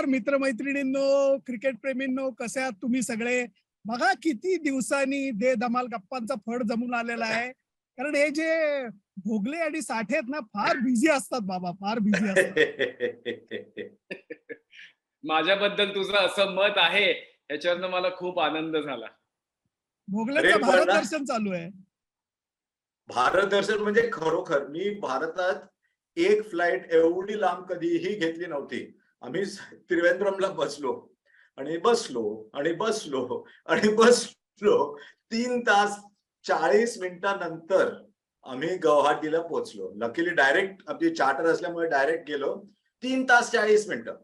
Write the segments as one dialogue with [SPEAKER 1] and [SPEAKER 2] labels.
[SPEAKER 1] नमस्कार मित्रमैत्रिणींनो क्रिकेट प्रेमींनो कसे आहात तुम्ही सगळे? बघा किती दिवसांनी दे धमाल गप्पांचा फड जमून आलेला आहे. कारण हे जे भोगले आणि साठे आहेत ना फार बिझी असतात बाबा फार बिझी असतात.
[SPEAKER 2] माझ्याबद्दल तुझं असं मत आहे याच्यावरनं मला खूप आनंद झाला.
[SPEAKER 3] पण
[SPEAKER 1] भारत दर्शन चालू आहे.
[SPEAKER 3] भारत दर्शन म्हणजे खरोखर मी भारतात एक फ्लाईट एवढी लांब कधीही घेतली नव्हती. आम्ही त्रिवेंद्रमला बसलो आणि बसलो आणि बसलो आणि बसलो तीन तास चाळीस मिनिटानंतर आम्ही गुवाहाटीला पोहोचलो. लकीली डायरेक्ट आपली चार्टर असल्यामुळे डायरेक्ट गेलो. तीन तास चाळीस मिनिटं.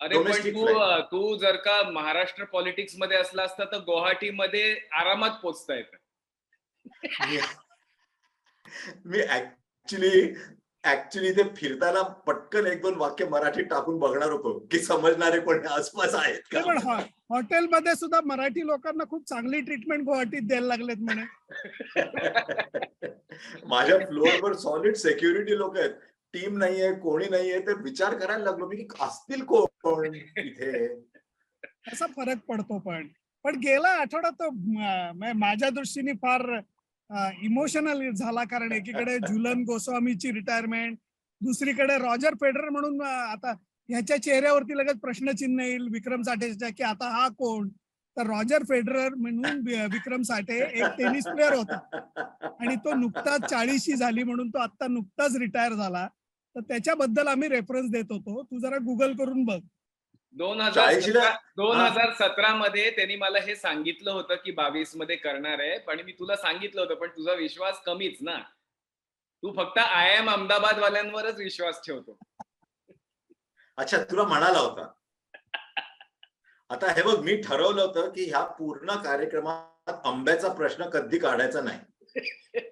[SPEAKER 2] अरे पण तू तू जर का महाराष्ट्र पॉलिटिक्समध्ये असला असता तर गुवाहाटीमध्ये आरामात पोहोचता येत.
[SPEAKER 3] मी मी ऍक्च्युली ऍक्च्युली ते फिरताना पटकन एक दोन वाक्य मराठीत टाकून बघणार होतो की समजणारे कोणी आसपास आहेत
[SPEAKER 1] ते पण
[SPEAKER 3] का
[SPEAKER 1] हॉ- हॉटेलमध्ये सुद्धा मराठी लोकांना खूप चांगली ट्रीटमेंट गुवाहाटीत द्यायला लागलेत म्हणे.
[SPEAKER 3] माझ्या फ्लोअरवर सॉलिड सेक्युरिटी लोक आहेत. टीम नाहीये कोणी नाहीये ते विचार करायला लागलो मी की असतील कोण इथे?
[SPEAKER 1] कसा फरक पडतो पण. पण गेला आठवडा तो माझ्या दृष्टीने फार इमोशनल झाला कारण एकीकडे झुलन गोस्वामीची रिटायरमेंट दुसरीकडे रॉजर फेडरर म्हणून आता ह्याच्या चेहऱ्यावरती लगेच प्रश्नचिन्ह येईल विक्रम साठेच्या की आता हा कोण? तर रॉजर फेडरर म्हणून विक्रम साठे एक टेनिस प्लेअर होता. आणि तो नुकताच चाळीशी झाली म्हणून तो आता नुकताच रिटायर झाला. तर त्याच्याबद्दल आम्ही रेफरन्स देत होतो. तू जरा गुगल करून बघ.
[SPEAKER 2] दोन हजार दोन. हजार सतरा मध्ये त्यांनी मला हे सांगितलं होतं की बावीसमध्ये करणार आहे पण मी तुला सांगितलं होतं पण तुझा विश्वास कमीच ना. तू फक्त आय एम अहमदाबाद वाल्यांवरच विश्वास ठेवतो.
[SPEAKER 3] अच्छा तुला म्हणाला होता. आता हे बघ मी ठरवलं होतं की ह्या पूर्ण कार्यक्रमात आंब्याचा प्रश्न कधी काढायचा नाही.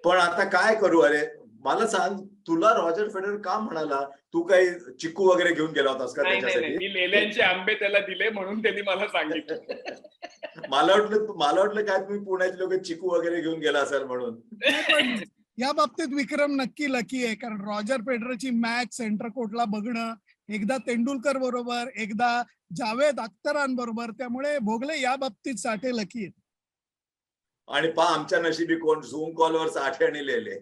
[SPEAKER 3] पण आता काय करू अरे? मला सांग तुला रॉजर फेडर का म्हणाला? तू काही चिकू वगैरे घेऊन गेला होतास का
[SPEAKER 2] नाही नाही नाही.
[SPEAKER 3] त्याच्यासाठी
[SPEAKER 2] मी लेल्यांचे आंबे त्याला दिले म्हणून त्यांनी मला सांगितलं.
[SPEAKER 3] मला वाटलं मला वाटलं काय तुम्ही पुण्याचे लोक चिकू वगैरे घेऊन गेला असाल म्हणून.
[SPEAKER 1] पण या बाबतीत विक्रम नक्की लकी आहे कारण रॉजर फेडररची मॅच सेंटर कोर्टला बघणं एकदा तेंडुलकर बरोबर एकदा जावेद अख्तरांबरोबर त्यामुळे भोगले या बाबतीत साठे लकी आहेत.
[SPEAKER 3] आणि पा आमच्या नशिबी कोण झूम कॉलवर साठे आणि लिहिले.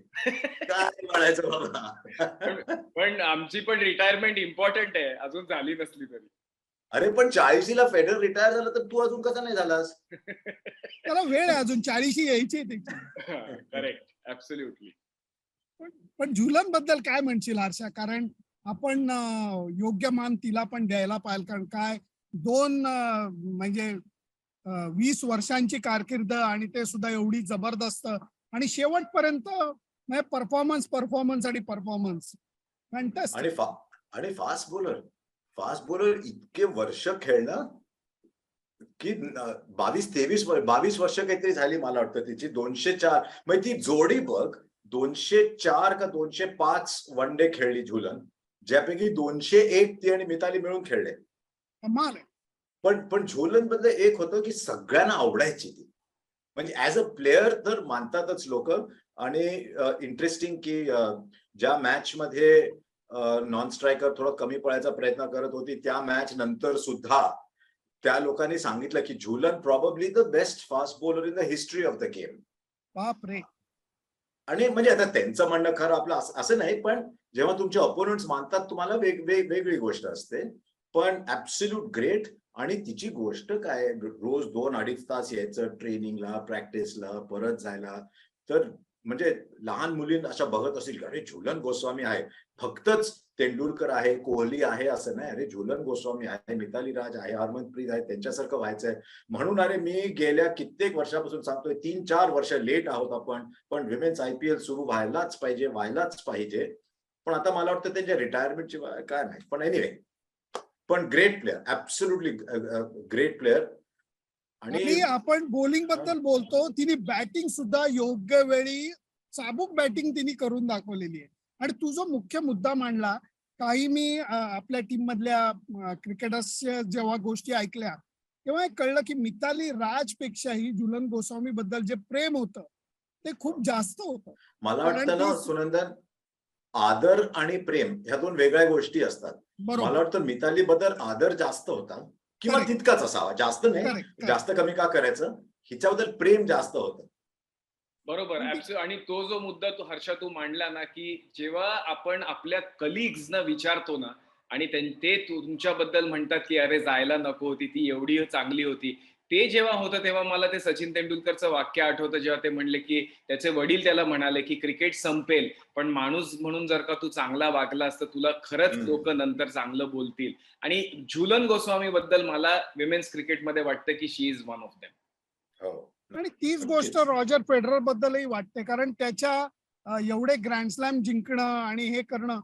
[SPEAKER 3] काय म्हणायचं बाबा?
[SPEAKER 2] पण आमची पण रिटायरमेंट इम्पॉर्टंट आहे. अजून झाली नसली तरी.
[SPEAKER 3] अरे पण चाळीशीला फेडर रिटायर झाला तर तू अजून कसा नाही झालास?
[SPEAKER 1] त्याला वेळ आहे अजून. चाळीशी यायची
[SPEAKER 2] करेक्ट ऍब्सोल्युटली
[SPEAKER 1] पण झुलनबद्दल काय म्हणशील हर्षा? कारण आपण योग्य मान तिला पण द्यायला पाहिजे कारण काय दोन म्हणजे वीस वर्षांची कारकीर्द आणि ते सुद्धा एवढी जबरदस्त आणि शेवटपर्यंत परफॉर्मन्स परफॉर्मन्स आणि परफॉर्मन्स
[SPEAKER 3] आणि फा आणि फास्ट बॉलर फास्ट बॉलर इतके वर्ष खेळणं की बावीस तेवीस बावीस वर्ष काहीतरी झाली मला वाटतं तिची. दोनशे चार म्हणजे ती जोडी बघ दोनशे चार का दोनशे पाच वन डे खेळली झुलन ज्यापैकी दोनशे एक ती आणि मिताली मिळून खेळले. पण पण झोलनबद्दल एक होतं की सगळ्यांना आवडायची ती. म्हणजे ऍज अ प्लेअर तर मानतातच लोक आणि इंटरेस्टिंग की ज्या मॅच मध्ये नॉन स्ट्रायकर थोडा कमी पळायचा प्रयत्न करत होती त्या मॅच नंतर सुद्धा त्या लोकांनी सांगितलं की Jhulan probably the best fast bowler in the history of the game
[SPEAKER 1] बाप रे!
[SPEAKER 3] आणि म्हणजे आता त्यांचं म्हणणं खरं आपलं असं- असं नाही पण जेव्हा तुमचे अपोनंट्स मानतात तुम्हाला वेग वेग वेगळी गोष्ट असते. पण ऍब्सल्यूट ग्रेट आणि तिची गोष्ट काय? रोज दोन अडीच तास यायचं ट्रेनिंगला प्रॅक्टिसला परत जायला. तर म्हणजे लहान मुलींना अशा बघत असतील की अरे झुलन गोस्वामी आहे. फक्तच तेंडुलकर आहे कोहली आहे असं नाही. अरे झुलन गोस्वामी आहे मिताली राज आहे हरमनप्रीत आहे त्यांच्यासारखं व्हायचंय. म्हणून अरे मी गेल्या कित्येक वर्षापासून सांगतोय तीन चार वर्ष लेट आहोत आपण. पण विमेन्स आय पी एल सुरू व्हायलाच पाहिजे व्हायलाच पाहिजे. पण आता मला वाटतं त्यांच्या रिटायरमेंटची काय नाही. पण एनिवे पण great player absolutely great player
[SPEAKER 1] आणि आपण बॉलिंगबद्दल बोलतो तिने बॅटिंग सुद्धा योग्य वेळी चाबूक बॅटिंग तिने करून दाखवलेली आहे. आणि तू जो मुख्य मुद्दा मांडला काही मी आपल्या टीम मधल्या क्रिकेटर्सच्या जेव्हा गोष्टी ऐकल्या तेव्हा एक कळलं की मिताली राजपेक्षाही झुलन गोस्वामी बद्दल जे प्रेम होतं ते खूप जास्त होतं.
[SPEAKER 3] मला वाटतं ना सुनंदन आदर आणि प्रेम ह्या दोन वेगळ्या गोष्टी असतात. मला वाटतं मिताली बद्दल आदर जास्त होता किंवा. तितकाच असावा. जास्त नाही जास्त कमी का करायचं? हिच्याबद्दल प्रेम जास्त होतं.
[SPEAKER 2] बरोबर
[SPEAKER 1] म्हणजे-.
[SPEAKER 2] आणि तो जो मुद्दा तू हर्षा तू मांडला ना की जेव्हा आपण आपल्या कलिग्सना विचारतो ना आणि ते तुमच्याबद्दल म्हणतात की अरे जायला नको होती ती एवढी चांगली होती. ते जेव्हा होतं तेव्हा मला ते सचिन तेंडुलकरचं वाक्य आठवतं जेव्हा ते म्हणले की त्याचे वडील त्याला म्हणाले की क्रिकेट संपेल पण माणूस म्हणून जर का तू चांगला वागला असतं तुला खरंच. लोक नंतर चांगलं बोलतील. आणि झुलन गोस्वामी बद्दल मला विमेन्स क्रिकेटमध्ये वाटतं की she is one of them
[SPEAKER 3] हो.
[SPEAKER 1] आणि तीच गोष्ट रॉजर फेडरर बद्दलही वाटते कारण त्याच्या एवढे ग्रँड स्लॅम जिंकणं आणि हे करणं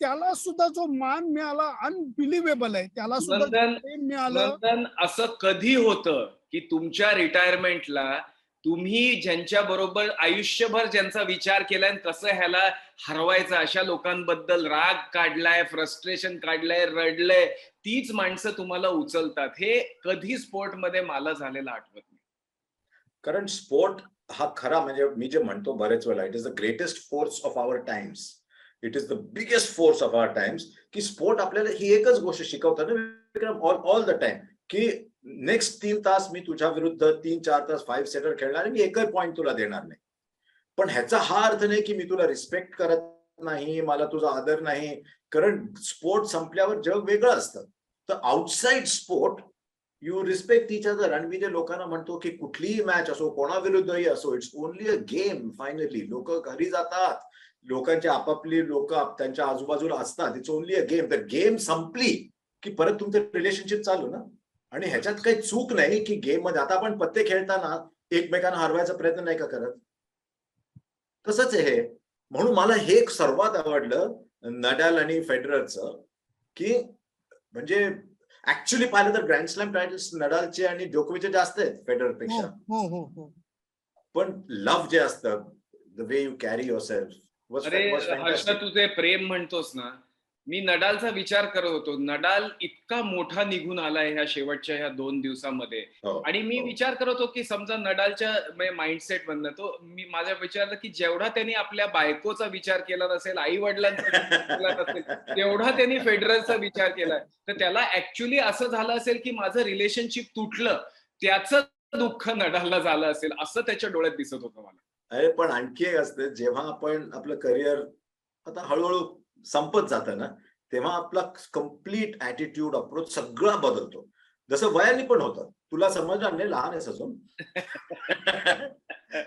[SPEAKER 1] त्याला सुद्धा जो मान मिळाला अनबिलिव्हेबल आहे. त्याला सुद्धा मिळालं.
[SPEAKER 2] असं कधी होतं की तुमच्या रिटायरमेंटला तुम्ही ज्यांच्या बरोबर आयुष्यभर ज्यांचा विचार केलाय आणि कसं ह्याला हरवायचं अशा लोकांबद्दल राग काढलाय फ्रस्ट्रेशन काढलंय रडलंय तीच माणसं तुम्हाला उचलतात. हे कधी स्पोर्टमध्ये मला झालेलं आठवत नाही.
[SPEAKER 3] कारण स्पोर्ट हा खरा म्हणजे मी जे म्हणतो बरेच वेळा it is the greatest force of our times it is the biggest force of our times की स्पोर्ट आपल्याला ही एकच गोष्ट शिकवतात Vikram all all the time की नेक्स्ट तीन तास मी तुझ्या विरुद्ध तीन चार तास फाईव्ह सेटर खेळणार आणि मी एकही पॉईंट तुला देणार नाही. पण ह्याचा हा अर्थ नाही की मी तुला रिस्पेक्ट करत नाही मला तुझा आदर नाही. कारण स्पोर्ट संपल्यावर जग वेगळं असतं. तर outside sport you respect each other आणि मी जे लोकांना म्हणतो की कुठलीही मॅच असो कोणाविरुद्धही असो it's only a game finally लोक घरी जातात. लोकांची आपापली लोक त्यांच्या आजूबाजूला असतात. इट्स ओनली अ गेम तर गेम संपली की परत तुमचं रिलेशनशिप चालू ना. आणि ह्याच्यात काही चूक नाही की गेममध्ये आता आपण पत्ते खेळताना एकमेकांना हरवायचा प्रयत्न नाही का करत? तसंच आहे हे. म्हणून मला हे सर्वात आवडलं नडाल आणि फेडररचं की म्हणजे ऍक्च्युली पाहिलं तर ग्रँड स्लॅम टायटल्स नडालचे आणि जोकोविचे जास्त आहेत फेडररपेक्षा
[SPEAKER 1] हो हो हो.
[SPEAKER 3] पण लव्ह जे असतं the way you carry yourself
[SPEAKER 2] अरे हर्ष तू ते प्रेम म्हणतोस ना मी नडालचा विचार करत होतो. नडाल इतका मोठा निघून आलाय ह्या शेवटच्या ह्या दोन दिवसामध्ये. आणि मी
[SPEAKER 3] हो.
[SPEAKER 2] विचार करत होतो की समजा नडालच्या माइंडसेट मधनं तो मी माझ्या विचारलं की जेवढा त्यांनी आपल्या बायकोचा विचार केला नसेल आई वडिलांचा विचार केला नसेल तेवढा त्यांनी फेडरलचा विचार केलाय तर त्याला ऍक्च्युली असं झालं असेल की माझं रिलेशनशिप तुटलं त्याचं दुःख नडालला झालं असेल असं त्याच्या डोळ्यात दिसत होतं मला.
[SPEAKER 3] अरे पण आणखी एक असते जेव्हा आपण आपलं करिअर आता हळूहळू संपत जातं ना तेव्हा आपला कंप्लीट ऍटिट्यूड अप्रोच सगळा बदलतो. जसं वयाने पण होतं. तुला समजणार नाही लहान आहेस अजून.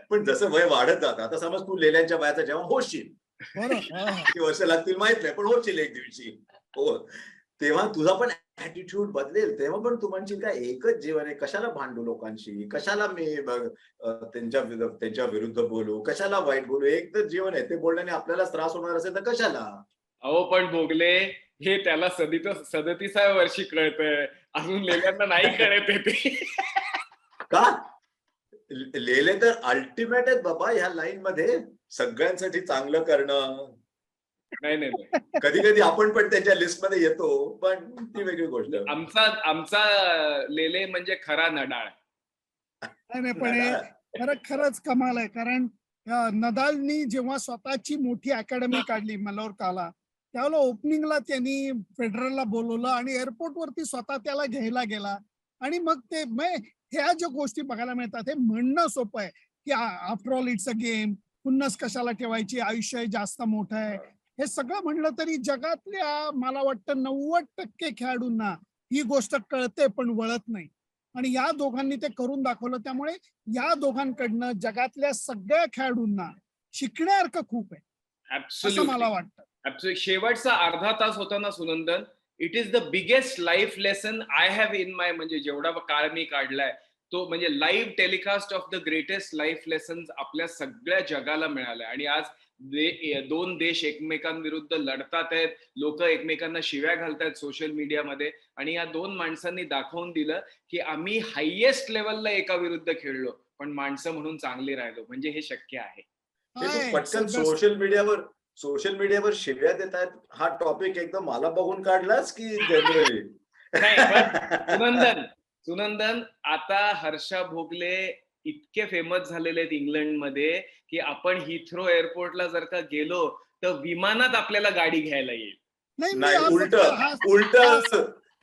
[SPEAKER 3] पण जसं वय वाढत जातं आता समज तू लेल्यांच्या वयाचा जेव्हा होशील.
[SPEAKER 1] हा, हा.
[SPEAKER 3] किती वर्ष लागतील माहीत नाही पण होशील एक दिवशी. हो. तेव्हा तुझा पण ऍटिट्यूड बदलेल. तेव्हा पण तू म्हणशील का एकच जीवन आहे. कशाला भांडू लोकांशी? कशाला मी त्यांच्या विरुद्ध त्यांच्या विरुद्ध बोलू? कशाला वाईट बोलू? एक तर जीवन आहे. ते बोलण्याने आपल्यालाच त्रास होणार असेल तर कशाला?
[SPEAKER 2] अहो पण भोगले हे त्याला सदित सदतीसाव्या वर्षी कळतंय. अजून लेल्यांना नाही कळत ते.
[SPEAKER 3] का? लेले तर अल्टिमेट आहेत बाबा ह्या लाईन मध्ये. सगळ्यांसाठी चांगलं करणं.
[SPEAKER 2] नाही नाही नाही.
[SPEAKER 3] कधी कधी आपण पण त्यांच्या लिस्टमध्ये येतो पण ती वेगळी गोष्ट.
[SPEAKER 2] आमचा आमचा लेले म्हणजे खरा नडाळ.
[SPEAKER 1] नाही नाही पण हे खरं खरंच कमाल आहे. कारण नदालनी जेव्हा स्वतःची मोठी अकॅडमी काढली मलोरकाला त्यावेळेला ओपनिंगला त्यांनी फेडरलला बोलवलं आणि एअरपोर्ट वरती स्वतः त्याला घ्यायला गेला. आणि मग ते ह्या ज्या गोष्टी बघायला मिळतात हे म्हणणं सोपं आहे की after all it's a game खुन्नस कशाला ठेवायची? आयुष्य जास्त मोठं आहे. हे सगळं म्हणलं तरी जगातल्या मला वाटतं नव्वद टक्के खेळाडूंना ही गोष्ट कळते पण वळत नाही. आणि या दोघांनी ते करून दाखवलं. त्यामुळे या दोघांकडनं जगातल्या सगळ्या खेळाडूंना शिकण्यासारखं खूप आहे. असं मला वाटतं.
[SPEAKER 2] शेवटचा अर्धा तास होता ना Sunandan? It is the biggest life lesson I have in my म्हणजे जेवढा काळ मी काढलाय तो म्हणजे live telecast of the greatest life lesson आपल्या सगळ्या जगाला मिळालाय. आणि आज दे- दोन देश एकमेकांविरुद्ध लढतात आहेत. लोक एकमेकांना शिव्या घालतायत सोशल मीडियामध्ये आणि या दोन माणसांनी दाखवून दिलं की आम्ही हायएस्ट लेवलला एका विरुद्ध खेळलो. पण माणसं म्हणून चांगली राहिलो. म्हणजे हे शक्य आहे.
[SPEAKER 3] पटकन सोशल मीडियावर सोशल मीडियावर शिव्या देत आहेत. हा टॉपिक एकदम मला बघून काढलास की
[SPEAKER 2] सुनंदन सुनंदन आता हर्षा भोगले इतके फेमस झालेले आहेत इंग्लंडमध्ये की आपण हिथ्रो एअरपोर्टला जर का गेलो तर विमानात आपल्याला गाडी घ्यायला येईल.
[SPEAKER 1] नाही
[SPEAKER 3] उलट उलट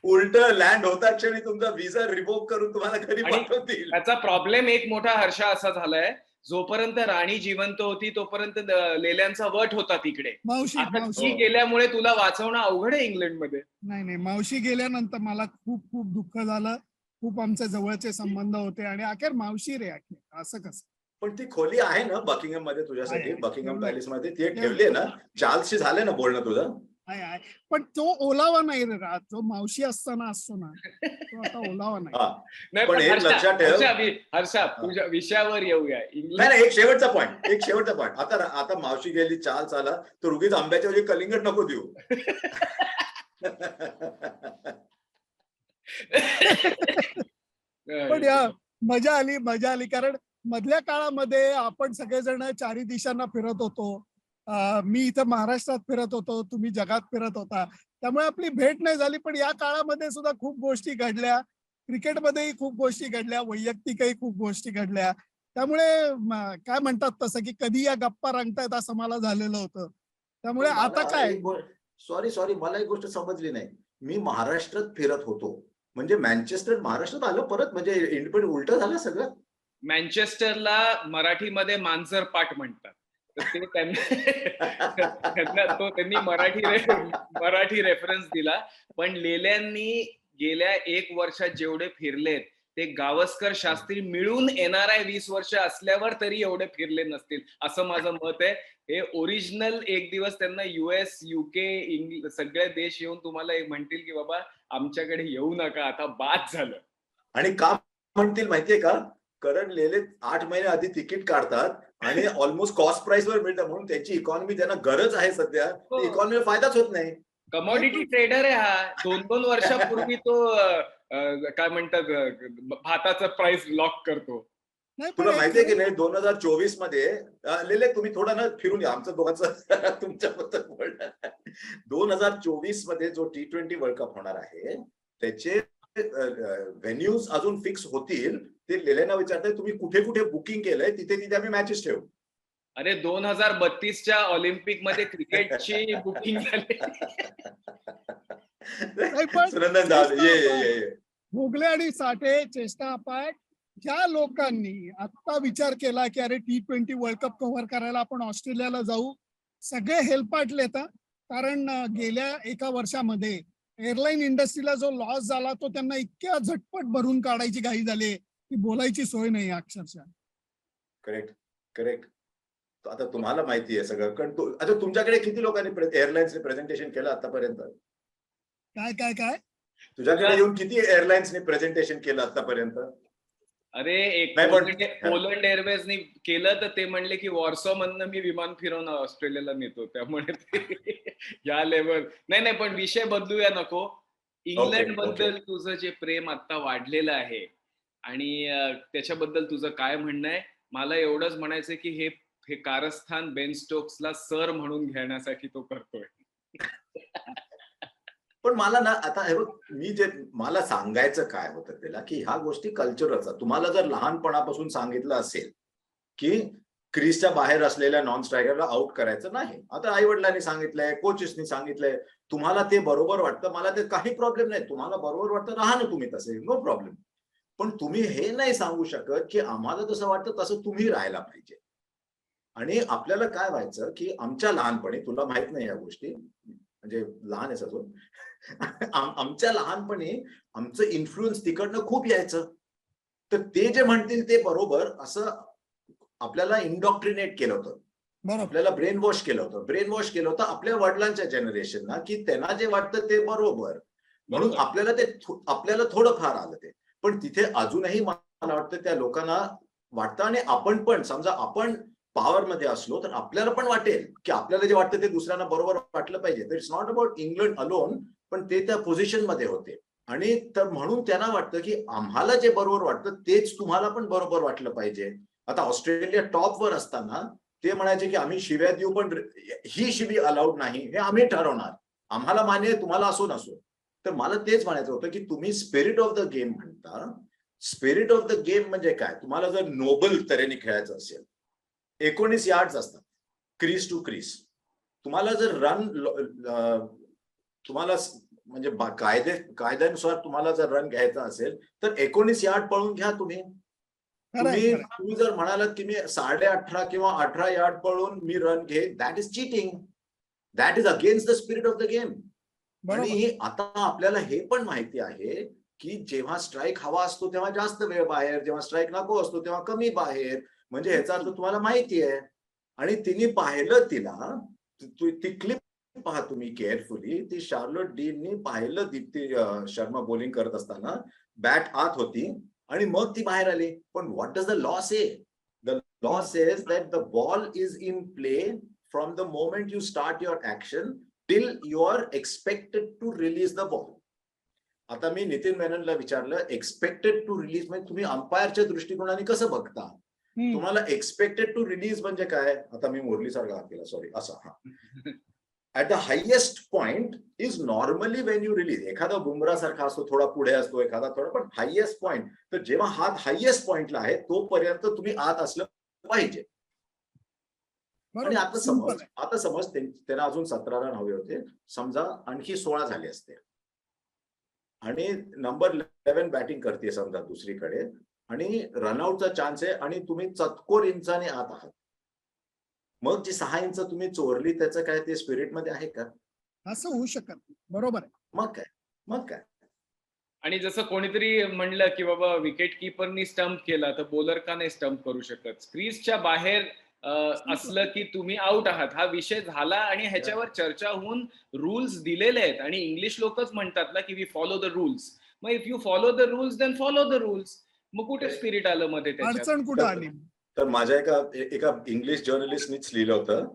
[SPEAKER 3] उलट लँड होता क्षणी तुमचा व्हिसा रिवोक करून तुम्हाला घरी पाठवतील.
[SPEAKER 2] त्याचा प्रॉब्लेम एक मोठा हर्षा असा झालाय जोपर्यंत राणी जिवंत होती तोपर्यंत लेल्यांचा वट होता तिकडे.
[SPEAKER 1] मावशी
[SPEAKER 2] आता
[SPEAKER 1] मावशी.
[SPEAKER 2] ती गेल्यामुळे तुला वाचवणं अवघड आहे इंग्लंडमध्ये.
[SPEAKER 1] नाही नाही मावशी गेल्यानंतर मला खूप खूप दुःख झालं. खूप आमचे जवळचे संबंध होते आणि अखेर मावशी रे अखेर असं कसं?
[SPEAKER 3] पण ती खोली आहे ना बकिंगममध्ये तुझ्यासाठी. बकिंगम. पॅलेस मध्ये ती एक ठेवली आहे ना? चार्ल्सशी झालंय ना बोलणं तुझं?
[SPEAKER 1] आहे आहे. पण तो ओलावा नाही रे राहत जो मावशी असताना असतो ना तो आता ओलावा नाही.
[SPEAKER 3] हा.
[SPEAKER 2] नाही
[SPEAKER 3] पण
[SPEAKER 2] हर्षा
[SPEAKER 3] लक्षात ठेव.
[SPEAKER 2] हर्षा, तुझ्या विषयावर येऊया.
[SPEAKER 3] नाही एक शेवटचा पॉईंट एक शेवटचा पॉईंट आता आता मावशी गेली चार्ल्स आला तर उगीच आंब्याच्या कलिंगड नको देऊ.
[SPEAKER 1] पण या मजा आली मजा आली. कारण मधल्या काळामध्ये आपण सगळेजण चारी दिशांना फिरत होतो. मी इथं महाराष्ट्रात फिरत होतो तुम्ही जगात फिरत होता. त्यामुळे आपली भेट नाही झाली पण या काळामध्ये सुद्धा खूप गोष्टी घडल्या. क्रिकेटमध्येही खूप गोष्टी घडल्या वैयक्तिकही खूप गोष्टी घडल्या. त्यामुळे काय म्हणतात तसं की कधी या गप्पा रंगतायत असं मला झालेलं होतं. त्यामुळे आता काय?
[SPEAKER 3] सॉरी सॉरी मला एक गोष्ट समजली नाही. मी महाराष्ट्रात फिरत होतो. म्हणजे मँचेस्टर महाराष्ट्रात आलं परत म्हणजे इंडिपेंडंट उलट झालं सगळं?
[SPEAKER 2] मँचेस्टरला मराठीमध्ये मांजर पाठ म्हणतात. तर ते त्यांना त्यांना तो त्यांनी मराठी रे- मराठी रेफरन्स दिला. पण लेल्यांनी गेल्या एक वर्षात जेवढे फिरलेत ते गावस्कर शास्त्री मिळून येणार आहे वीस वर्ष असल्यावर तरी एवढे फिरले नसतील असं माझं मत आहे. हे ओरिजिनल एक दिवस त्यांना युएस युके सगळे देश येऊन तुम्हाला म्हणतील की बाबा आमच्याकडे येऊ नका आता बाद झालं.
[SPEAKER 3] आणि का म्हणतील माहितीये का? कारण लेले आठ महिने आधी तिकीट काढतात आणि ऑलमोस्ट कॉस्ट प्राइस वर मिळतं म्हणून त्यांची इकॉनॉमी त्यांना गरज आहे सध्या.
[SPEAKER 2] हो.
[SPEAKER 3] इकॉनॉमीला फायदाच होत नाही.
[SPEAKER 2] कमॉडिटी ट्रेडर आहे हा. दोन दोन वर्षापूर्वी तो काय म्हणतात भाताचा प्राइस लॉक करतो.
[SPEAKER 3] तुला माहितीये की नाही दोन हजार चोवीसमध्ये लेले तुम्ही थोडा ना फिरून या आमचं दोघांचं तुमच्याबद्दल बोलणं. दोन हजार चोवीसमध्ये जो टी ट्वेंटी वर्ल्ड कप होणार आहे त्याचे व्हेन्यूज अजून फिक्स होतील ते लेलेना विचारताय तुम्ही कुठे कुठे बुकिंग केलंय तिथे तिथे आम्ही मॅचेस ठेवू.
[SPEAKER 2] अरे दोन हजार बत्तीसच्या ऑलिम्पिकमध्ये क्रिकेटची बुकिंग झाली.
[SPEAKER 3] ये ये ये ये.
[SPEAKER 1] भोगले आणि साठे चेष्टा अपाट ज्या लोकांनी आता विचार केला की अरे T twenty world cup cover करायला आपण ऑस्ट्रेलियाला जाऊ सगळे हेलपाटले तर कारण गेल्या एका वर्षामध्ये एअरलाईन इंडस्ट्रीला जो लॉस झाला तो त्यांना इतक्या झटपट भरून काढायची घाई झाली की बोलायची सोय नाही अक्षरशः.
[SPEAKER 3] करेक्ट करेक्ट आता तुम्हाला माहिती आहे सगळं. कारण तू आता तुमच्याकडे किती लोकांनी एअरलाईन्सने प्रेझेंटेशन केलं आतापर्यंत?
[SPEAKER 1] काय काय काय?
[SPEAKER 3] तुझ्याकडे येऊन किती एअरलाईन्सने प्रेझेंटेशन केलं आतापर्यंत?
[SPEAKER 2] अरे एक पोलंड एअरवेजनी केलं तर ते म्हणले की वॉर्सो मधनं मी विमान फिरवून ऑस्ट्रेलियाला नेतो त्यामुळे या लेवल नाही नाही पण विषय बदलूया नको. इंग्लंडबद्दल तुझं जे प्रेम आता वाढलेलं आहे आणि त्याच्याबद्दल तुझं काय म्हणणं आहे मला एवढंच म्हणायचं की हे हे कारस्थान बेन स्टोक्सला सर म्हणून घेण्यासाठी तो करतोय.
[SPEAKER 3] पण मला ना आता हे बघ मी जे मला सांगायचं काय होतं त्याला की ह्या गोष्टी कल्चरचा तुम्हाला जर लहानपणापासून सांगितलं असेल की क्रीजच्या बाहेर असलेल्या नॉन स्ट्रायकरला आउट करायचं नाही. आता आई वडिलांनी सांगितलंय कोचेसनी सांगितलंय तुम्हाला ते बरोबर वाटतं मला ते काही प्रॉब्लेम नाही. तुम्हाला बरोबर वाटतं राहा ना तुम्ही तसे नो प्रॉब्लेम पण तुम्ही हे नाही सांगू शकत की आम्हाला जसं वाटतं तसं तुम्ही राहायला पाहिजे. आणि आपल्याला काय व्हायचं की आमच्या लहानपणी तुला माहीत नाही या गोष्टी म्हणजे लहान आहेस अजून आमच्या लहानपणी आमचं इन्फ्लुएन्स तिकडनं खूप यायचं. तर ते जे म्हणतील ते बरोबर असं आपल्याला इंडॉक्ट्रिनेट केलं होतं. आपल्याला ब्रेन वॉश केलं होतं. ब्रेन वॉश केलं होतं आपल्या वडिलांच्या जनरेशनना की त्यांना जे वाटतं ते बरोबर. म्हणून. आपल्याला ते आपल्याला थोडं फार आलं ते. पण तिथे अजूनही मला वाटतं त्या लोकांना वाटतं आणि आपण पण समजा आपण पॉवर मध्ये असलो तर आपल्याला पण वाटेल की आपल्याला जे वाटतं ते दुसऱ्यांना बरोबर वाटलं पाहिजे. It's not about England alone पण ते त्या पोझिशनमध्ये होते. आणि तर म्हणून त्यांना वाटतं की आम्हाला जे बरोबर वाटतं तेच तुम्हाला पण बरोबर वाटलं पाहिजे. आता ऑस्ट्रेलिया टॉपवर असताना ते म्हणायचे की आम्ही शिव्या देऊ पण ही शिवी अलाउड नाही. हे आम्ही ठरवणार. आम्हाला मान्य तुम्हाला असो नसो. तर मला तेच म्हणायचं होतं की तुम्ही स्पिरिट ऑफ द गेम म्हणता. स्पिरिट ऑफ द गेम म्हणजे काय? तुम्हाला जर नोबल तऱ्हेने खेळायचं असेल एकोणीस यार्ड्स असतात. क्रीज टू क्रीज तुम्हाला जर रन तुम्हाला म्हणजे कायदे कायद्यानुसार तुम्हाला जर रन घ्यायचा असेल तर एकोणीस यार्ड पळून घ्या तुम्ही. तुम्ही. तुम्ही जर म्हणालात की मी साडे अठरा किंवा अठरा यार्ड पळून मी रन घे that is cheating that is against the spirit of the game आणि आता आपल्याला हे पण माहिती आहे की जेव्हा स्ट्राईक हवा असतो तेव्हा जास्त वेळ बाहेर जेव्हा स्ट्राईक नको असतो तेव्हा कमी बाहेर. म्हणजे ह्याचा अर्थ तुम्हाला माहिती आहे. आणि तिने पाहिलं तिला तु- ती क्लिप पहा तुम्ही केअरफुली ती शार्लोट डीननी पाहिलं दीप्ती शर्मा बॉलिंग करत असताना. बॅट आत होती आणि मग ती बाहेर आली. पण what does the law say the law says that the ball is in play from the moment you start your action till you are expected to release the ball आता मी नितीन मेननला विचारलं एक्सपेक्टेड टू रिलीज म्हणजे तुम्ही अंपायरच्या दृष्टिकोनाने कसं बघता. तुम्हाला expected to release म्हणजे काय? आता मी मुरली सारखा केला सॉरी असा हा. At the highest point is normally when you release एखादा बुमरा सारखा असतो थोडा पुढे असतो एखादा थोडा पण हायेस्ट पॉइंट तर जेव्हा हात हायेस्ट पॉइंटला आहे तोपर्यंत तुम्ही आत असलं पाहिजे. आणि आता समज आता समज त्यां- त्यांना अजून सतरा रन हवे होते. समजा आणखी सोळा झाले असते. आणि नंबर इलेव्हन बॅटिंग करते समजा दुसरीकडे. आणि रनआउटचा चान्स आहे आणि तुम्ही चतकोर इंचाने आत आहात. मग जी सहा इंच तुम्ही चोरली त्याचं काय ते स्पिरिटमध्ये आहे का?
[SPEAKER 1] असं होऊ शकत. बरोबर आहे.
[SPEAKER 3] मग काय? मग काय?
[SPEAKER 2] आणि जसं कोणीतरी म्हणलं की बाबा विकेट किपरनी स्टंप केला तर बॉलर का नाही स्टंप करू शकत? क्रीजच्या बाहेर असलं की तुम्ही आउट आहात. हा विषय झाला आणि ह्याच्यावर चर्चा होऊन रुल्स दिलेले आहेत. आणि इंग्लिश लोकच म्हणतात ना की वी फॉलो द रुल्स मग if you follow the rules then follow the rules मग कुठे स्पिरिट आलं मध्ये
[SPEAKER 1] अडचण कुठं आली?
[SPEAKER 3] तर माझ्या एका एका इंग्लिश जर्नलिस्टनीच लिहिलं होतं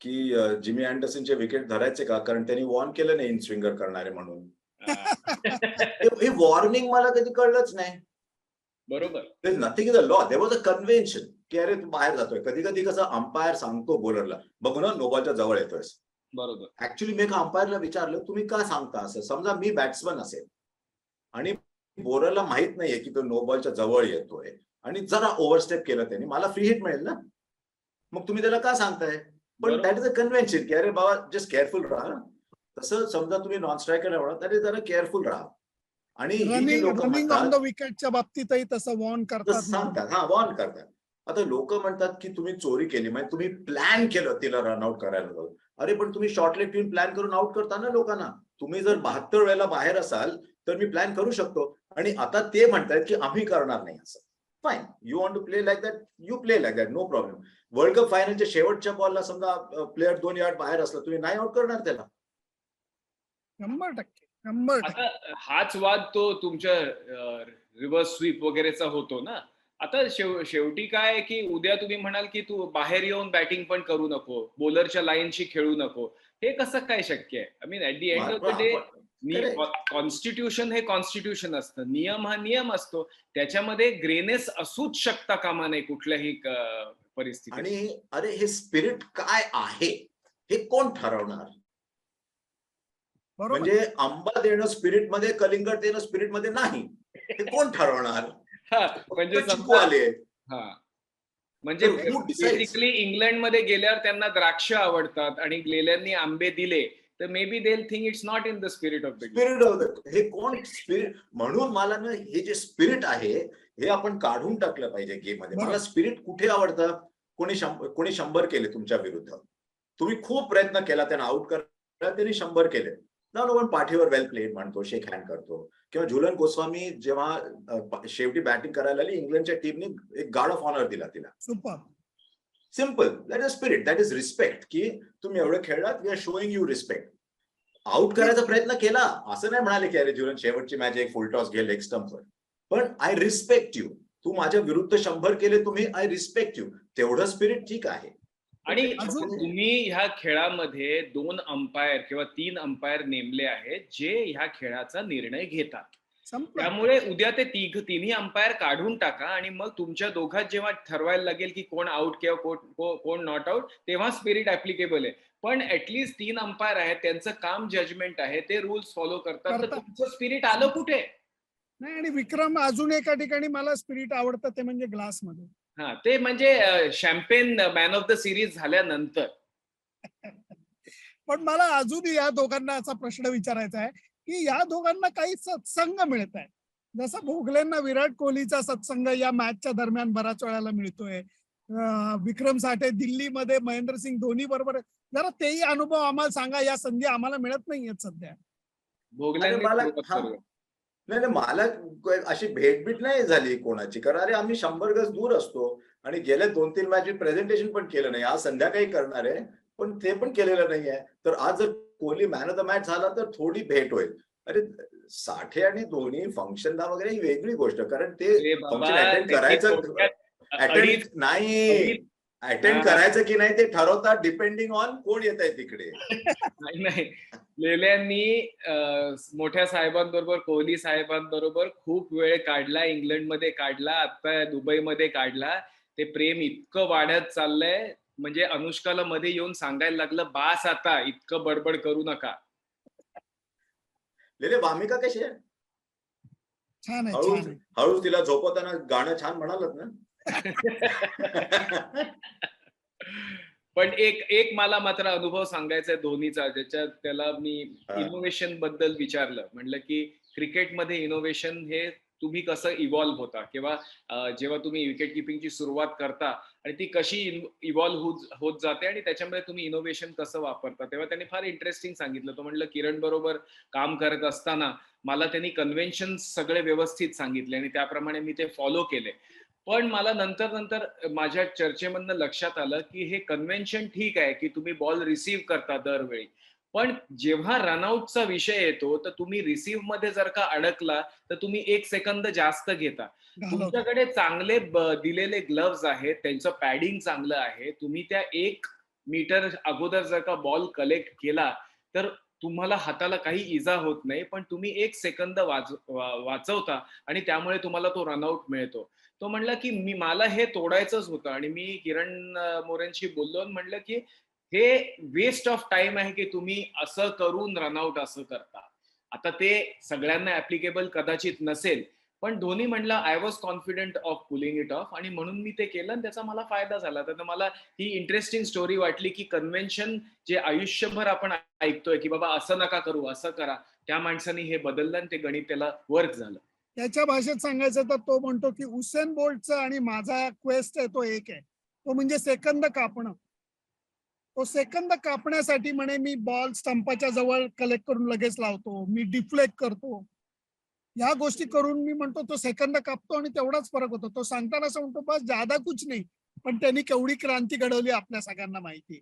[SPEAKER 3] की जिमी अँडरसनचे विकेट धरायचे का? कारण त्यांनी वॉर्न केलं नाही इन स्विंगर करणारे म्हणून. हे- वॉर्निंग मला कधी कळलंच नाही.
[SPEAKER 2] बरोबर.
[SPEAKER 3] Nothing is a law they was a convention की अरे तू बाहेर जातोय. कधी कधी कसं अंपायर सांगतो बॉलरला बघू ना नोबॉलच्या जवळ येतोयस.
[SPEAKER 2] बरोबर.
[SPEAKER 3] ऍक्च्युली मी एका अंपायरला विचारलं तुम्ही का सांगता असं? समजा मी बॅट्समन असेल आणि बोलरला माहीत नाहीये की तो नो बॉलच्या जवळ येतोय. आणि जरा ओव्हरस्टेप केलं त्यांनी. मला फ्री हिट मिळेल ना? मग तुम्ही त्याला का सांगताय? पण. दॅट इज अ कन्व्हेन्शन की अरे बाबा जस्ट केअरफुल राहा. तसं समजा तुम्ही नॉन स्ट्रायकर एवढा तरी जरा केअरफुल राहा. आणि ही
[SPEAKER 1] विकेटच्या बाबतीतही तसं वॉर्न करतात.
[SPEAKER 3] सांगतात. हा वॉर्न करतात. आता लोक म्हणतात की तुम्ही चोरी केली. म्हणजे तुम्ही प्लॅन केलं तिला रनआउट करायला जाऊन. अरे पण तुम्ही शॉर्टलेट घेऊन प्लॅन करून आउट करता ना लोकांना? तुम्ही जर बहात्तर वेळेला बाहेर असाल तर मी प्लॅन करू शकतो. आणि आता ते म्हणतायत की आम्ही करणार नाही असं. Fine you want to play like that you play like that no problem world cup फायनलच्या शेवटच्या बॉलला समजा प्लेअर दोन यार्ड बाहेर असला तुम्ही नाही आउट करणार त्याला.
[SPEAKER 1] शंभर टक्के. शंभर
[SPEAKER 2] आता हाच वाद तो तुमच्या रिव्हर्स स्वीप वगैरेचा होतो ना. आता शेव शेवटी काय की उद्या तुम्ही म्हणाल की तू बाहेर येऊन बॅटिंग पण करू नको. बॉलरच्या लाईनशी खेळू नको. हे कसं काय शक्य आहे? I mean at the end of the day. Constitution हे कॉन्स्टिट्यूशन असतं. नियम हा नियम असतो. त्याच्यामध्ये ग्रेनेस असूच शकता कामा नये कुठल्याही क- परिस्थितीत.
[SPEAKER 3] आणि अरे हे स्पिरिट काय आहे? हे कोण ठरवणार?
[SPEAKER 1] बरोबर.
[SPEAKER 3] म्हणजे आंबा देणं स्पिरिटमध्ये कलिंगड देणं स्पिरिटमध्ये नाही. हे कोण ठरवणार?
[SPEAKER 2] हा, म्हणजे
[SPEAKER 3] फक्त चिकू
[SPEAKER 2] समजा
[SPEAKER 3] आले.
[SPEAKER 2] हा. म्हणजे
[SPEAKER 3] तर who decides?
[SPEAKER 2] बेसिकली इंग्लंडमध्ये गेल्यावर त्यांना द्राक्ष आवडतात आणि गेल्यांनी आंबे दिले. तर maybe they think it's not in the spirit of the
[SPEAKER 3] spirit of the हे कोण स्पिरिट म्हणून मला ना हे जे स्पिरिट आहे हे आपण काढून टाकलं पाहिजे
[SPEAKER 1] गेममध्ये.
[SPEAKER 3] मला स्पिरिट कुठे आवडतं? कोणी शंभर कोणी शंभर केले तुमच्या विरुद्ध? तुम्ही खूप प्रयत्न केला त्यांना आउट करायला त्यांनी शंभर केले. ना आपण पाठीवर वेल प्लेड म्हणतो शेक हँड करतो. किंवा झुलन गोस्वामी जेव्हा शेवटी बॅटिंग करायला आली इंग्लंडच्या टीमने एक गार्ड ऑफ ऑनर दिला तिला.
[SPEAKER 1] Super
[SPEAKER 3] simple that is spirit that is respect की तुम्ही एवढं खेळलात we are showing you respect out करायचा प्रयत्न केला असं नाही म्हणाले की अरे जुलन शेवटची मॅच एक फुल टॉस घे लेग स्टम्पवर पण आय रिस्पेक्ट यू तू माझ्या विरुद्ध शंभर केले तुम्ही आय रिस्पेक्ट यू तेवढं स्पिरिट ठीक आहे
[SPEAKER 2] आणि
[SPEAKER 1] अजून-
[SPEAKER 2] तुम्ही ह्या खेळामध्ये दोन अंपायर किंवा तीन अंपायर नेमले आहेत जे ह्या खेळाचा निर्णय घेतात त्यामुळे उद्या ते तिघ तिन्ही अंपायर काढून टाका आणि मग तुमच्या दोघात जेव्हा ठरवायला लागेल की कोण आउट किंवा कोण- नॉट आउट तेव्हा स्पिरिट ऍप्लिकेबल आहे. पण ऍटलीस्ट तीन अंपायर आहेत त्यांचं काम जजमेंट आहे ते रुल्स फॉलो करतात. तर. तुमचं स्पिरिट आलं कुठे?
[SPEAKER 1] नाही आणि विक्रम अजून एका ठिकाणी मला स्पिरिट आवडतं ते म्हणजे ग्लासमध्ये
[SPEAKER 2] हा ते म्हणजे champagne man of the series झाल्यानंतर.
[SPEAKER 1] पण मला अजूनही या दोघांना असा प्रश्न विचारायचा आहे की या दोघांना काही सत्संग मिळत आहे जसं भोगलेंना विराट कोहलीचा सत्संग या मॅचच्या दरम्यान बऱ्याच वेळाला मिळतोय. विक्रम साठे दिल्लीमध्ये महेंद्र सिंग धोनी बरोबर जरा तेही अनुभव आम्हाला सांगा या संधी आम्हाला मिळत नाहीयेत सध्या.
[SPEAKER 3] हा. नाही नाही मला अशी भेटबीट नाही झाली कोणाची कारण अरे आम्ही शंभर गज दूर असतो आणि गेल्या दोन तीन मॅच प्रेझेंटेशन पण केलं नाही. आज संध्याकाळी करणार आहे पण ते पण केलेलं नाहीये. तर आज जर Kohli man of the match झाला तर थोडी भेट होईल. अरे साठे आणि धोनी फंक्शनला वगैरे ही वेगळी गोष्ट. कारण ते करायचं अटेंड
[SPEAKER 2] अडीच-
[SPEAKER 3] नाही. अटेंड. करायचं की नाही ते ठरवतात डिपेंडिंग ऑन कोण येत आहे तिकडे.
[SPEAKER 2] नाही नाही. लेल्यांनी मोठ्या साहेबांबरोबर कोहली साहेबांबरोबर खूप वेळ काढला इंग्लंडमध्ये काढला आता दुबईमध्ये काढला. ते प्रेम इतकं वाढत चाललंय. म्हणजे अनुष्काला मध्ये येऊन सांगायला लागलं बास आता इतकं बडबड करू नका.
[SPEAKER 3] लेले भामिका कशी आहे?
[SPEAKER 1] छान आहे
[SPEAKER 3] हळू
[SPEAKER 1] छान आहे.
[SPEAKER 3] हळू तिला झोपवताना गाणं छान म्हणालत ना?
[SPEAKER 2] पण एक एक मला मात्र अनुभव सांगायचा आहे धोनीचा ज्याच्यात त्याला मी
[SPEAKER 3] हा.
[SPEAKER 2] इनोव्हेशनबद्दल विचारलं. म्हणलं की क्रिकेटमध्ये इनोव्हेशन हे तुम्ही कसं इव्हॉल्व्ह होता? किंवा अं, जेव्हा तुम्ही विकेट किपिंगची सुरुवात करता आणि ती कशी इव्हॉल्व्ह होत जाते आणि त्याच्यामध्ये तुम्ही इनोव्हेशन कसं वापरता? तेव्हा त्यांनी फार इंटरेस्टिंग सांगितलं. तो म्हणलं किरण बरोबर काम करत असताना मला त्यांनी कन्व्हेन्शन सगळे व्यवस्थित सांगितले आणि त्याप्रमाणे मी ते फॉलो केले. पण मला नंतर नंतर माझ्या चर्चेमधनं लक्षात आलं की हे कन्व्हेन्शन ठीक आहे की तुम्ही बॉल रिसीव्ह करता दरवेळी. पण जेव्हा रनआउटचा विषय येतो तर तुम्ही रिसीव्हमध्ये जर का अडकला तर तुम्ही एक सेकंद जास्त घेता.
[SPEAKER 1] घालवतो
[SPEAKER 2] तुमच्याकडे चांगले दिलेले ग्लव्स आहेत त्यांचं पॅडिंग चांगलं आहे तुम्ही त्या एक मीटर अगोदर जर का बॉल कलेक्ट केला तर तुम्हाला हाताला काही इजा होत नाही पण तुम्ही एक सेकंद वाच वाचवता आणि त्यामुळे तुम्हाला तो रनआउट मिळतो. तो म्हणला की मी मला हे तोडायचंच होतं आणि मी किरण मोरेंशी बोललो आणि म्हणलं की हे वेस्ट ऑफ टाइम आहे की तुम्ही असं करून रनआउट असं करता. आता ते सगळ्यांना ऍप्लिकेबल कदाचित नसेल पण धोनी म्हणला I was confident of pulling it off आणि म्हणून मी ते केलं आणि त्याचा मला फायदा झाला. तर मला ही इंटरेस्टिंग स्टोरी वाटली की कन्व्हेन्शन जे आयुष्यभर आपण ऐकतोय की बाबा असं नका करू असं करा त्या माणसाने हे बदललं आणि ते गणित त्याला वर्क झालं.
[SPEAKER 1] त्याच्या भाषेत सांगायचं तर तो म्हणतो की उसेन बोल्टचा आणि माझा क्वेस्ट आहे तो एक आहे. तो म्हणजे सेकंद कापणं. तो सेकंद कापण्यासाठी म्हणे मी बॉल स्टंपाच्या जवळ कलेक्ट करून लगेच लावतो. मी डिफ्लेक्ट करतो. या गोष्टी करून मी म्हणतो तो सेकंद कापतो आणि तेवढाच फरक होतो. तो सांगताना असं म्हणतो बस जादा कुछ नाही पण त्यांनी केवढी क्रांती घडवली आपल्या सगळ्यांना माहिती.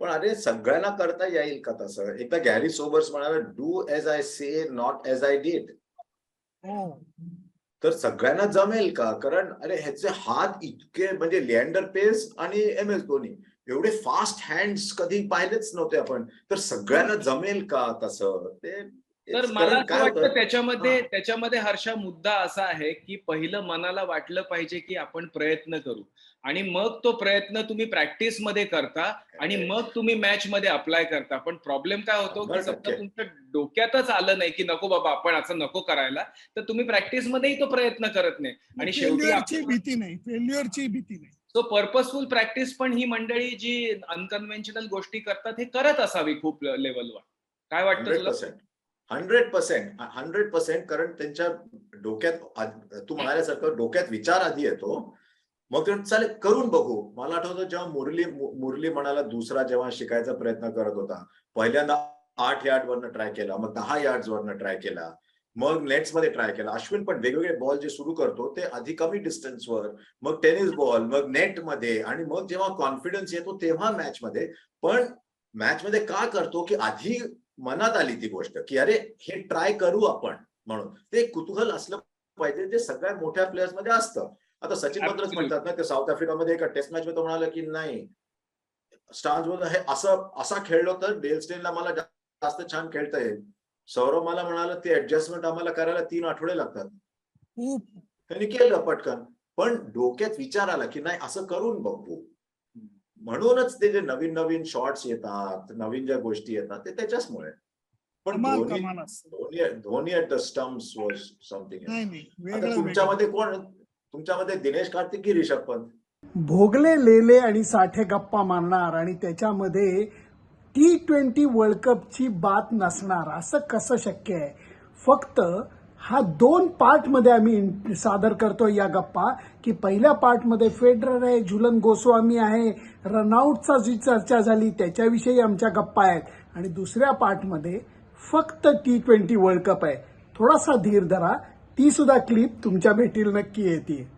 [SPEAKER 3] पण अरे सगळ्यांना करता येईल का तसं? एकदा गॅरी सोबर्स म्हणाला do as I say not as I did तर सगळ्यांना जमेल का? कारण अरे ह्याचे हात इतके म्हणजे लिअँडर पेस आणि एम एस धोनी. एवढे फास्ट हँड्स कधी पाहिलेच नव्हते आपण. तर सगळ्यांना जमेल का तसं? ते
[SPEAKER 2] तर मला असं
[SPEAKER 3] काय
[SPEAKER 2] वाटतं त्याच्यामध्ये. त्याच्यामध्ये हर्षा मुद्दा असा आहे की पहिलं मनाला वाटलं पाहिजे की आपण प्रयत्न करू. आणि मग तो प्रयत्न तुम्ही प्रॅक्टिसमध्ये करता आणि मग तुम्ही मॅच मध्ये अप्लाय करता. पण प्रॉब्लेम काय होतो की
[SPEAKER 3] टक्के.
[SPEAKER 2] तुमच्या डोक्यातच आलं नाही की नको बाबा आपण असं नको करायला. तर तुम्ही प्रॅक्टिस मध्येही तो प्रयत्न करत नाही. आणि शेवटी
[SPEAKER 1] भीती नाही. फेल्युअरची भीती नाही.
[SPEAKER 2] सो पर्पजफुल प्रॅक्टिस पण ही मंडळी जी अनकन्व्हेन्शनल गोष्टी करतात हे करत असावी खूप लेवलवर काय वाटतं
[SPEAKER 3] हंड्रेड
[SPEAKER 2] तुला
[SPEAKER 3] percent hundred percent hundred percent कारण त्यांच्या डोक्यात तू म्हणाल्यासारखं डोक्यात विचार आधी येतो. मग ते चालेल करून बघू. मला आठवतं जेव्हा मुरली मुरली म्हणाला दुसरा जेव्हा शिकायचा प्रयत्न करत होता पहिल्यांदा आठ यार्ड वरनं ट्राय केला मग दहा यार्ड वरनं ट्राय केला. मग नेट्समध्ये ट्राय केला. अश्विन पण वेगवेगळे बॉल जे सुरू करतो ते आधी कमी डिस्टन्सवर मग टेनिस बॉल मग नेटमध्ये आणि मग जेव्हा कॉन्फिडन्स येतो तेव्हा मॅच मध्ये. पण मॅच मध्ये का करतो की आधी मनात आली ती गोष्ट की अरे हे ट्राय करू आपण म्हणून. ते कुतूहल असलं पाहिजे जे सगळ्यात मोठ्या प्लेयर्समध्ये असतं. आता सचिन बद्दलच
[SPEAKER 2] Absolutely.
[SPEAKER 3] म्हणतात ना ते साऊथ आफ्रिकामध्ये एका टेस्ट मॅच मध्ये म्हणाला की नाही स्टार्स हे असं असा खेळलो तर डेल स्टेनला मला जास्त छान खेळता येईल. सौरव मला म्हणाला ते ऍडजस्टमेंट आम्हाला करायला तीन आठवडे लागतात.
[SPEAKER 1] खूप.
[SPEAKER 3] त्यांनी केलं पटकन. पण डोक्यात विचार आला की नाही असं करून बघू. म्हणूनच ते जे नवीन नवीन शॉट्स येतात नवीन ज्या गोष्टी येतात ते त्याच्याचमुळे. पण
[SPEAKER 1] कमाल
[SPEAKER 3] Dhoni Dhoni at the stumps was something आता तुमच्यामध्ये कोण तुमच्यामध्ये दिनेश कार्तिक की रिषभ पंत
[SPEAKER 1] भोगले लेले आणि साठे गप्पा मारणार आणि त्याच्यामध्ये टी ट्वेंटी वर्ल्ड कपची बात नसणार. असं कसं शक्य आहे? फक्त हा दोन पार्टमध्ये आम्ही सादर करतो या गप्पा की पहिल्या पार्टमध्ये फेडरर आहे झुलन गोस्वामी आहे रनआउटचा जी चर्चा झाली त्याच्याविषयी आमच्या गप्पा आहेत. आणि दुसऱ्या पार्टमध्ये फक्त टी ट्वेंटी वर्ल्ड कप आहे. थोडासा धीर धरा ती सुद्धा क्लिप तुमच्या भेटीला नक्की येते